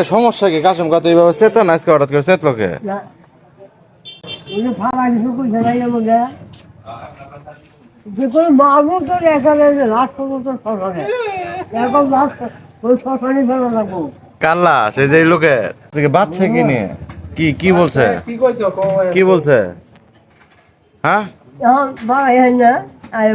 কে সমস্যা কি কাশম কত এইভাবে চেতন আজকে হঠাৎ করে চেতলোকে যে ফাড়া কিছু কইছে না এর মধ্যে যে কোনো মানুষ তো এখানে লাশ পর্যন্ত শ্মশানে এখন লাশ ওই শ্মশানে ফেলা লাগবো। কাল্লা সে যে লোকের। বাচ্চা কি নিয়ে? কি কি বলছে? কি বলছে? হ্যাঁ? এখন না আয়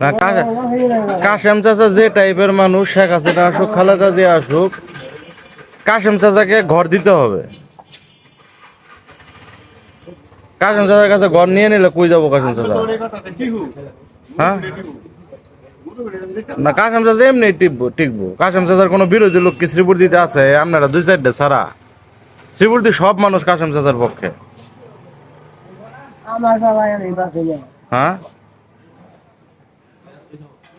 না কাশেম চাচা যে টাইপের মানুষ শেখ হাসিনা আসুক খালেদা দিয়ে আসুক কাশেম চাচাকে ঘর দিতে হবে। কাশেম চাচার কাছে ঘর নিয়ে নিলে কই যাব কাশেম চাচা? হ্যাঁ? না কাশেম চাচা এমনি টিকবো টিকবো। কাশেম চাচার কোনো বিরোধী লোক কি শ্রীপুর দিতে আছে? আপনারা দুই সাইডে ছাড়া। শ্রীপুর সব মানুষ কাশেম চাচার পক্ষে। আমার বাবা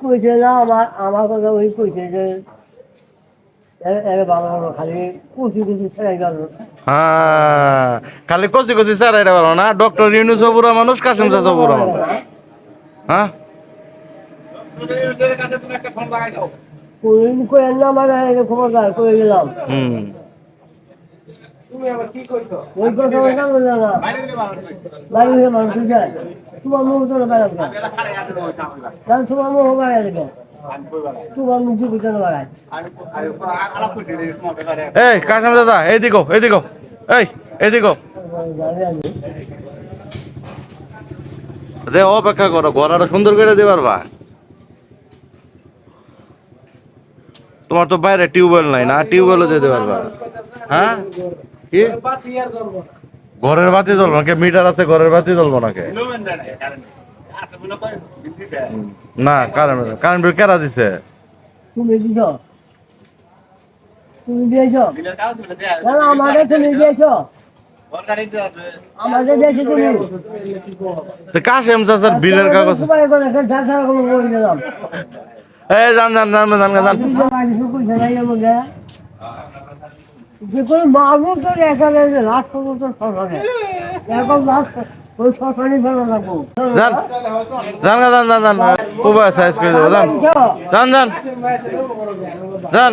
কইছে না আমার আমার কথা ওই কইছে যে খালি কুচি কুচি স্যার এটা বলো না। ডক্টর ইউনুসও বুড়া মানুষ কাসিম চাচা বুড়া মানুষ। হ্যাঁ? মানে ওই কথা মানুষ তোমার মুখ তোমার মুখ এই দাদা? এই অপেক্ষা করো ঘরটা সুন্দর করে দিবার বা তোমার তো বাইরে টিউবওয়েল নাই না, টিউবওয়েলও দিতে পারবা। হ্যাঁ? কি? ঘরের বাতি জ্বলবো নাকি? মিটার আছে ঘরের বাতি জ্বলবো নাকি? না কারেন্ট কারেন্ট বিল কেরা দিছে? তুমি দিছ। তুমি দিয়েছ। না না আমাকে তুমি দিয়েছ। আমাকে দিয়েছ কাশেম চাচার বিলের কাগজ এই জান জান জান জান জান যে কোনো মানুষ তো দেখা যায় যে লাশ পর্যন্ত শ্মশানে এখন লাশ ওই শ্মশানে ফেলা জান জান জান জান